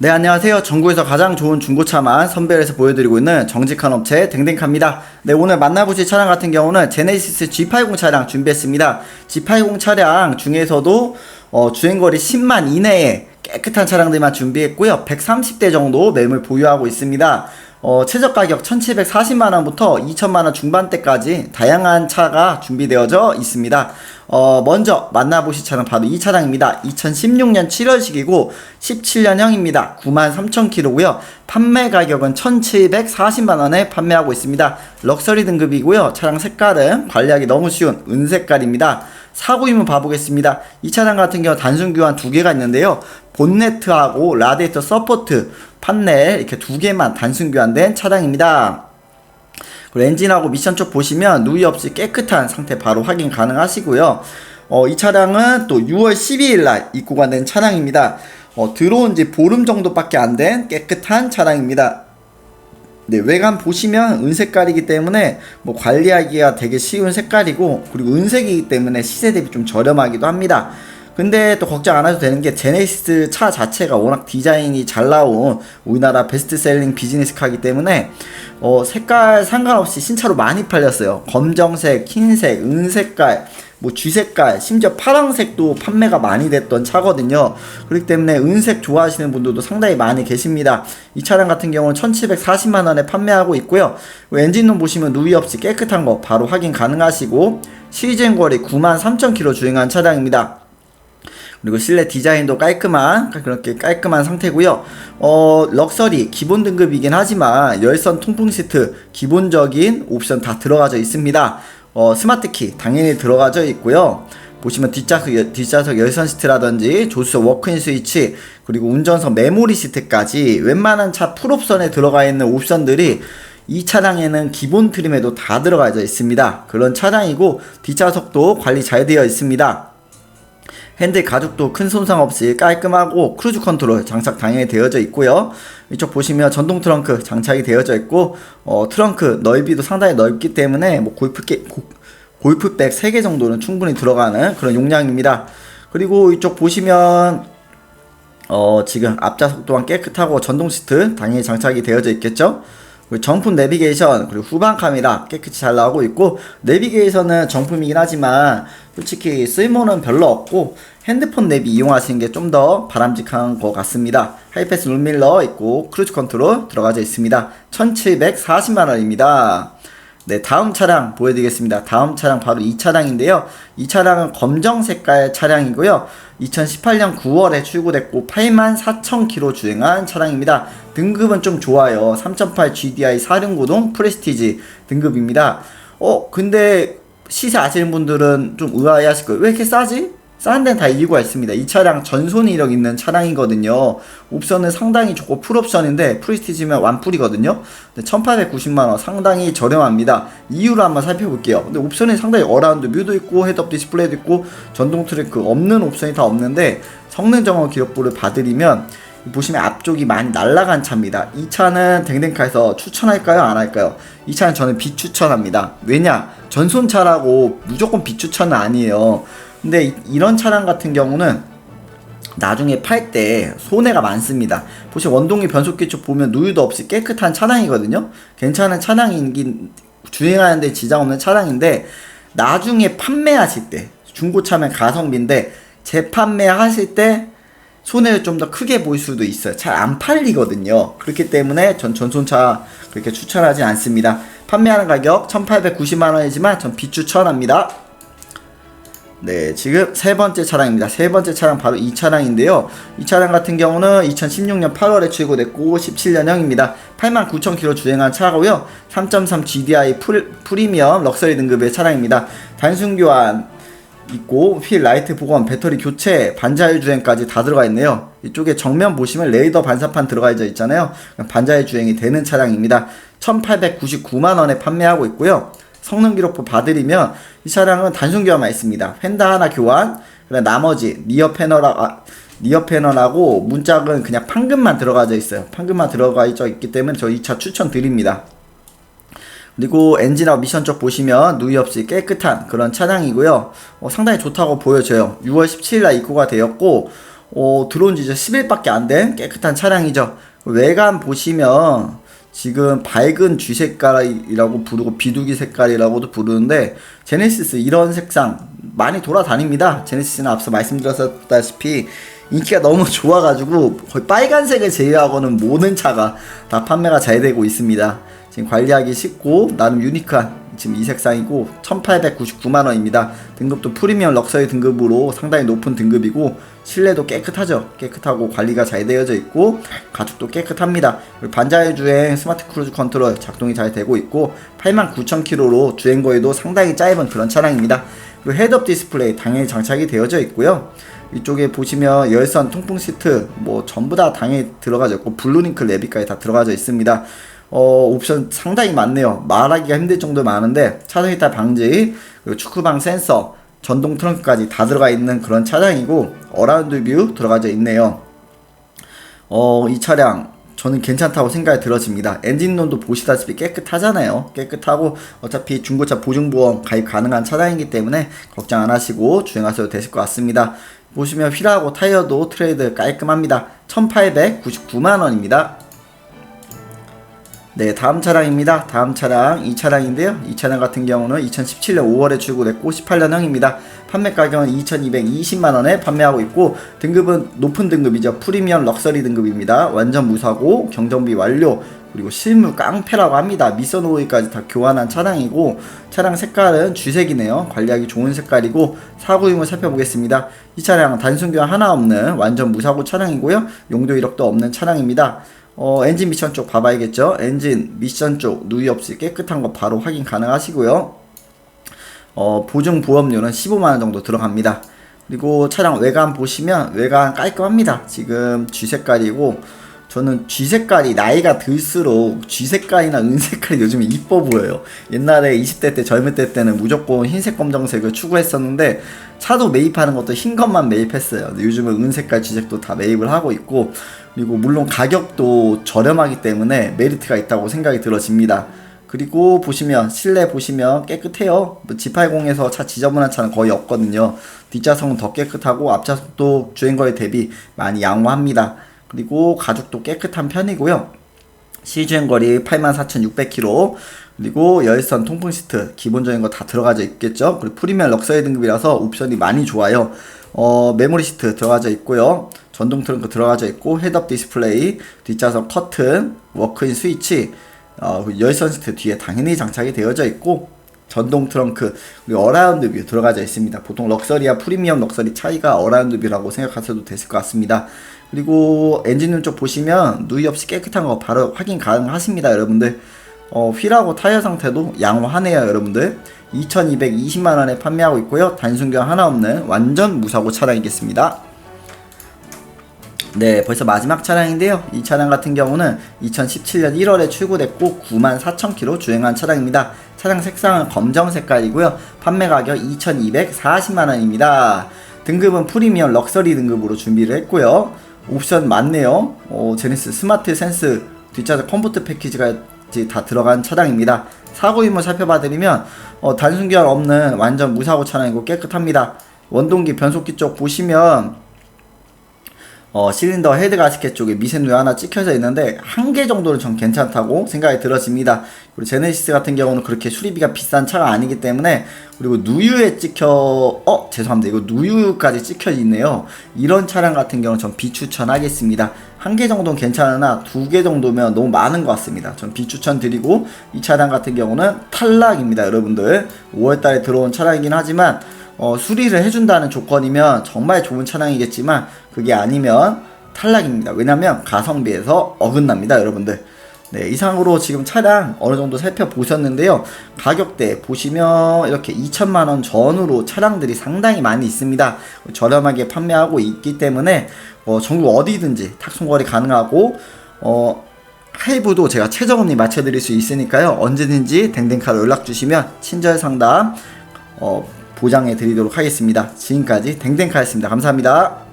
네, 안녕하세요. 전국에서 가장 좋은 중고차만 선별해서 보여드리고 있는 정직한 업체 댕댕카입니다. 네, 오늘 만나보실 차량 같은 경우는 제네시스 G80 차량 준비했습니다. G80 차량 중에서도 어, 주행거리 10만 이내에 깨끗한 차량들만 준비했고요. 130대 정도 매물 보유하고 있습니다. 어, 최저 가격 1740만 원부터 2000만원 중반대까지 다양한 차가 준비되어져 있습니다. 어, 먼저 만나보실 차량 바로 이 차량입니다. 2016년 7월식이고 17년형입니다. 93,000km고요. 판매 가격은 1740만 원에 판매하고 있습니다. 럭셔리 등급이고요. 차량 색깔은 관리하기 너무 쉬운 은색깔입니다. 사고 유무 봐보겠습니다. 이 차량 같은 경우 단순 교환 두 개가 있는데요. 본네트하고 라디에이터 서포트 판넬 이렇게 두 개만 단순 교환된 차량입니다. 그리고 엔진하고 미션 쪽 보시면 누이 없이 깨끗한 상태 바로 확인 가능하시고요. 어, 이 차량은 또 6월 12일 날 입고가 된 차량입니다. 어, 들어온 지 보름 정도밖에 안 된 깨끗한 차량입니다. 네, 외관 보시면 은색깔이기 때문에 뭐 관리하기가 되게 쉬운 색깔이고 그리고 은색이기 때문에 시세 대비 좀 저렴하기도 합니다. 근데 또 걱정 안 해도 되는 게 제네시스 차 자체가 워낙 디자인이 잘 나온 우리나라 베스트셀링 비즈니스 카기 때문에 어 색깔 상관없이 신차로 많이 팔렸어요. 검정색, 흰색, 은색깔, 뭐 쥐색깔, 심지어 파랑색도 판매가 많이 됐던 차거든요. 그렇기 때문에 은색 좋아하시는 분들도 상당히 많이 계십니다. 이 차량 같은 경우는 1740만 원에 판매하고 있고요. 엔진룸 보시면 누이 없이 깨끗한 거 바로 확인 가능하시고 시즌 거리 9만 3천 킬로 주행한 차량입니다. 그리고 실내 디자인도 깔끔한 그렇게 깔끔한 상태고요. 어 럭셔리 기본 등급이긴 하지만 열선 통풍 시트 기본적인 옵션 다 들어가져 있습니다. 어 스마트 키 당연히 들어가져 있고요. 보시면 뒷좌석, 뒷좌석 열선 시트라든지 조수석 워크인 스위치 그리고 운전석 메모리 시트까지 웬만한 차 풀옵션에 들어가 있는 옵션들이 이 차량에는 기본 트림에도 다 들어가져 있습니다. 그런 차량이고 뒷좌석도 관리 잘 되어 있습니다. 핸들 가죽도 큰 손상 없이 깔끔하고 크루즈 컨트롤 장착 당연히 되어져 있고요. 이쪽 보시면 전동 트렁크 장착이 되어져 있고 어, 트렁크 넓이도 상당히 넓기 때문에 뭐 골프 게, 고, 골프백 3개 정도는 충분히 들어가는 그런 용량입니다. 그리고 이쪽 보시면 어, 지금 앞좌석 또한 깨끗하고 전동 시트 당연히 장착이 되어져 있겠죠. 정품 내비게이션 그리고 후방 카메라 깨끗이 잘 나오고 있고 내비게이션은 정품이긴 하지만 솔직히 쓸모는 별로 없고 핸드폰 내비 이용하시는 게 좀 더 바람직한 것 같습니다. 하이패스 룸밀러 있고 크루즈 컨트롤 들어가져 있습니다. 1740만원입니다. 네, 다음 차량 보여드리겠습니다. 다음 차량 바로 이 차량인데요. 이 차량은 검정 색깔 차량이고요. 2018년 9월에 출고됐고 84,000km 주행한 차량입니다. 등급은 좀 좋아요. 3.8 GDI 4륜구동 프레스티지 등급입니다. 어, 근데 시세 아시는 분들은 좀 의아해 하실 거예요. 왜 이렇게 싸지? 싼 데는 다 이유가 있습니다. 이 차량 전손 이력 있는 차량이거든요. 옵션은 상당히 좋고 풀옵션인데 프리스티지면 완풀이거든요. 1890만원 상당히 저렴합니다. 이유를 한번 살펴볼게요. 근데 옵션이 상당히 어라운드 뮤도 있고 헤드업 디스플레이도 있고 전동 트랙 없는 옵션이 다 없는데 성능 점검 기록부를 봐드리면 보시면 앞쪽이 많이 날라간 차입니다. 이 차는 댕댕카에서 추천할까요? 안 할까요? 이 차는 저는 비추천합니다. 왜냐? 전손차라고 무조건 비추천은 아니에요. 근데 이런 차량 같은 경우는 나중에 팔 때 손해가 많습니다. 보시 원동기 변속기 쪽 보면 누유도 없이 깨끗한 차량이거든요. 괜찮은 차량이긴 주행하는데 지장 없는 차량인데 나중에 판매하실 때 중고차면 가성비인데 재판매하실 때 손해를 좀 더 크게 보일 수도 있어요. 잘 안 팔리거든요. 그렇기 때문에 전 전손차 그렇게 추천하지 않습니다. 판매하는 가격 1890만 원이지만 전 비추천합니다. 네, 지금 세 번째 차량입니다. 세 번째 차량 바로 이 차량인데요. 이 차량 같은 경우는 2016년 8월에 출고됐고 17년형입니다. 89,000km 주행한 차고요. 3.3 GDI 풀, 프리미엄 럭셔리 등급의 차량입니다. 단순 교환 있고 휠 라이트 복원, 배터리 교체, 반자율 주행까지 다 들어가 있네요. 이쪽에 정면 보시면 레이더 반사판 들어가 있잖아요. 반자율 주행이 되는 차량입니다. 1,899만 원에 판매하고 있고요. 성능 기록부 봐드리면 이 차량은 단순 교환만 있습니다. 펜다 하나 교환, 그다음 나머지 리어 패널 아, 리어 패널하고 문짝은 그냥 판금만 들어가져 있어요. 판금만 들어가 있기 때문에 저 이 차 추천드립니다. 그리고 엔진하고 미션 쪽 보시면 누이 없이 깨끗한 그런 차량이고요. 어, 상당히 좋다고 보여져요. 6월 17일 날 입고가 되었고 어, 들어온 지 이제 10일밖에 안 된 깨끗한 차량이죠. 외관 보시면 지금 밝은 쥐 색깔이라고 부르고 비둘기 색깔이라고도 부르는데 제네시스 이런 색상 많이 돌아다닙니다. 제네시스는 앞서 말씀드렸다시피 인기가 너무 좋아가지고 거의 빨간색을 제외하고는 모든 차가 다 판매가 잘 되고 있습니다. 지금 관리하기 쉽고 나름 유니크한 지금 이 색상이고 1899만원입니다. 등급도 프리미엄 럭셔리 등급으로 상당히 높은 등급이고 실내도 깨끗하죠. 깨끗하고 관리가 잘 되어져 있고 가죽도 깨끗합니다. 반자율 주행 스마트 크루즈 컨트롤 작동이 잘 되고 있고 89,000km로 주행 거리도 상당히 짧은 그런 차량입니다. 그리고 헤드업 디스플레이 당연히 장착이 되어져 있고요. 이쪽에 보시면 열선 통풍 시트 뭐 전부 다 당연히 들어가져 있고 블루링크 레비까지 다 들어가져 있습니다. 어, 옵션 상당히 많네요. 말하기가 힘들 정도 많은데 차선 이탈 방지, 그리고 축구방 센서, 전동 트렁크까지 다 들어가 있는 그런 차량이고 어라운드 뷰 들어가져 있네요. 어, 이 차량 저는 괜찮다고 생각이 들어집니다. 엔진론도 보시다시피 깨끗하잖아요. 깨끗하고 어차피 중고차 보증보험 가입 가능한 차량이기 때문에 걱정 안 하시고 주행하셔도 되실 것 같습니다. 보시면 휠하고 타이어도 트레이드 깔끔합니다. 1899만원입니다. 네, 다음 차량입니다. 다음 차량 이 차량인데요. 이 차량 같은 경우는 2017년 5월에 출고됐고 18년형입니다. 판매 가격은 2,220만 원에 판매하고 있고 등급은 높은 등급이죠. 프리미엄 럭셔리 등급입니다. 완전 무사고 경정비 완료 그리고 실물 깡패라고 합니다. 미션 오일까지 다 교환한 차량이고 차량 색깔은 쥐색이네요. 관리하기 좋은 색깔이고 사고 유무 살펴보겠습니다. 이 차량은 단순 교환 하나 없는 완전 무사고 차량이고요. 용도 이력도 없는 차량입니다. 어, 엔진 미션 쪽 봐봐야겠죠. 엔진 미션 쪽 누이 없이 깨끗한 거 바로 확인 가능하시고요. 어, 보증 보험료는 15만원 정도 들어갑니다. 그리고 차량 외관 보시면 외관 깔끔합니다. 지금 G 색깔이고 저는 G 색깔이 나이가 들수록 G 색깔이나 은 색깔이 요즘에 이뻐 보여요. 옛날에 20대 때 젊을 때 때는 무조건 흰색 검정색을 추구했었는데 차도 매입하는 것도 흰 것만 매입했어요. 요즘은 은 색깔 G 색도 다 매입을 하고 있고 그리고 물론 가격도 저렴하기 때문에 메리트가 있다고 생각이 들어집니다. 그리고 보시면 실내 보시면 깨끗해요. 뭐 G80에서 차 지저분한 차는 거의 없거든요. 뒷좌석은 더 깨끗하고 앞좌석도 주행거리 대비 많이 양호합니다. 그리고 가죽도 깨끗한 편이고요. 시주행 거리 84,600km 그리고 열선 통풍 시트 기본적인 거 다 들어가져 있겠죠. 그리고 프리미엄 럭셔리 등급이라서 옵션이 많이 좋아요. 어, 메모리 시트 들어가져 있고요. 전동 트렁크 들어가져 있고 헤드업 디스플레이, 뒷좌석 커튼, 워크인 스위치, 어, 열선 시트 뒤에 당연히 장착이 되어져 있고 전동 트렁크 그리고 어라운드 뷰 들어가져 있습니다. 보통 럭셔리와 프리미엄 럭셔리 차이가 어라운드 뷰라고 생각하셔도 되실 것 같습니다. 그리고 엔진룸 쪽 보시면 누이 없이 깨끗한 거 바로 확인 가능하십니다, 여러분들. 어, 휠하고 타이어 상태도 양호하네요, 여러분들. 2220만 원에 판매하고 있고요. 단순경 하나 없는 완전 무사고 차량이겠습니다. 네, 벌써 마지막 차량인데요. 이 차량 같은 경우는 2017년 1월에 출고됐고 94,000km 주행한 차량입니다. 차량 색상은 검정 색깔이고요. 판매 가격 2,240만원입니다. 등급은 프리미엄 럭셔리 등급으로 준비를 했고요. 옵션 많네요. 어, 제네스 스마트 센스 뒷좌석 컴포트 패키지가 다 들어간 차량입니다. 사고 유무 살펴봐드리면 어, 단순 교환 없는 완전 무사고 차량이고 깨끗합니다. 원동기 변속기 쪽 보시면 어, 실린더 헤드 가스켓 쪽에 미세누이 하나 찍혀져 있는데 한 개 정도는 전 괜찮다고 생각이 들어집니다. 그리고 제네시스 같은 경우는 그렇게 수리비가 비싼 차가 아니기 때문에 그리고 누유에 찍혀 어 죄송합니다 이거 누유까지 찍혀 있네요. 이런 차량 같은 경우는 전 비추천하겠습니다. 한 개 정도는 괜찮으나 두 개 정도면 너무 많은 것 같습니다. 전 비추천 드리고 이 차량 같은 경우는 탈락입니다, 여러분들. 5월달에 들어온 차량이긴 하지만 어, 수리를 해준다는 조건이면 정말 좋은 차량이겠지만 그게 아니면 탈락입니다. 왜냐면 가성비에서 어긋납니다, 여러분들. 네, 이상으로 지금 차량 어느 정도 살펴보셨는데요. 가격대 보시면 이렇게 2천만원 전후로 차량들이 상당히 많이 있습니다. 저렴하게 판매하고 있기 때문에 어, 전국 어디든지 탁송거리 가능하고 어, 할부도 제가 최저금리 맞춰드릴 수 있으니까요. 언제든지 댕댕카로 연락 주시면 친절 상담 어, 보장해 드리도록 하겠습니다. 지금까지 댕댕카였습니다. 감사합니다.